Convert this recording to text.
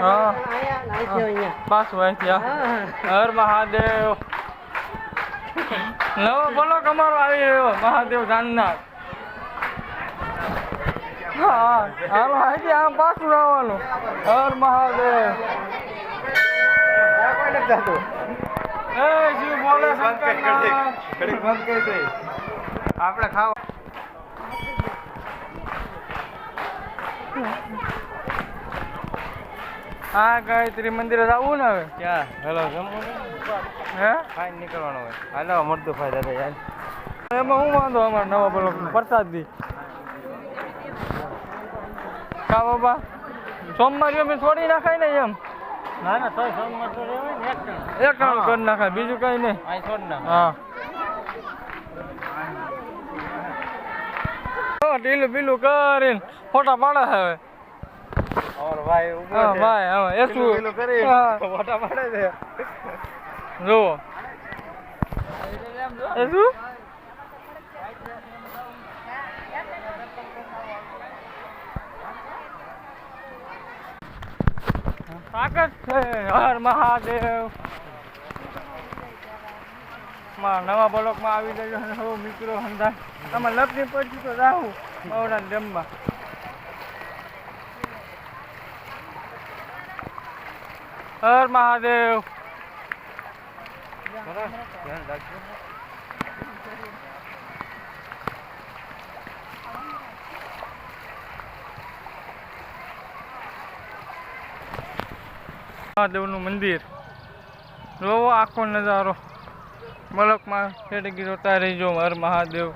હા. પાછું હા. હર મહાદેવ. નવો બોલો કમારો આવી રહ્યો. મહાદેવ જાનનાથ. હા આમ પાછું આવવાનું. હર મહાદેવ. આપણે ખાવા. હા ગાયત્રી મંદિરે જવું ને હવે? ક્યાં? હેલો જમવું હે? ખાઈ નીકળવાનું હોય. હાલો મળતું ફાયદા થાય યાર એમાં હું વાંધો અમારા નવા બોલો પ્રસાદ દી. કા બાબા? સોમવારે અમે છોડી નાખાય ને એમ? ના ના તો સોમવાર તો રહેવાય ને એક ટણ એક ટણ કરી નાખાય બીજું કઈ નહીં. અહીં છોડ ના હા. ઢીલું પીલું કરીને ફોટા પાડે હવે. ઓર ભાઈ ઊભો છે. ભાઈ હા એ શું કરી ફોટા પાડે છે જો એ શું તાકાત છે હર મહાદેવમાં નવા બ્લોકમાં આવી હવે મિત્રો હંધા આમાં લપની પછી તો જાઉં મવડા ડેમમાં હર મહાદેવ. મહાદેવનું મંદિર. જોવો આખો નજારો. મલકમાં ખેડકી જોતા રહીજો હર મહાદેવ.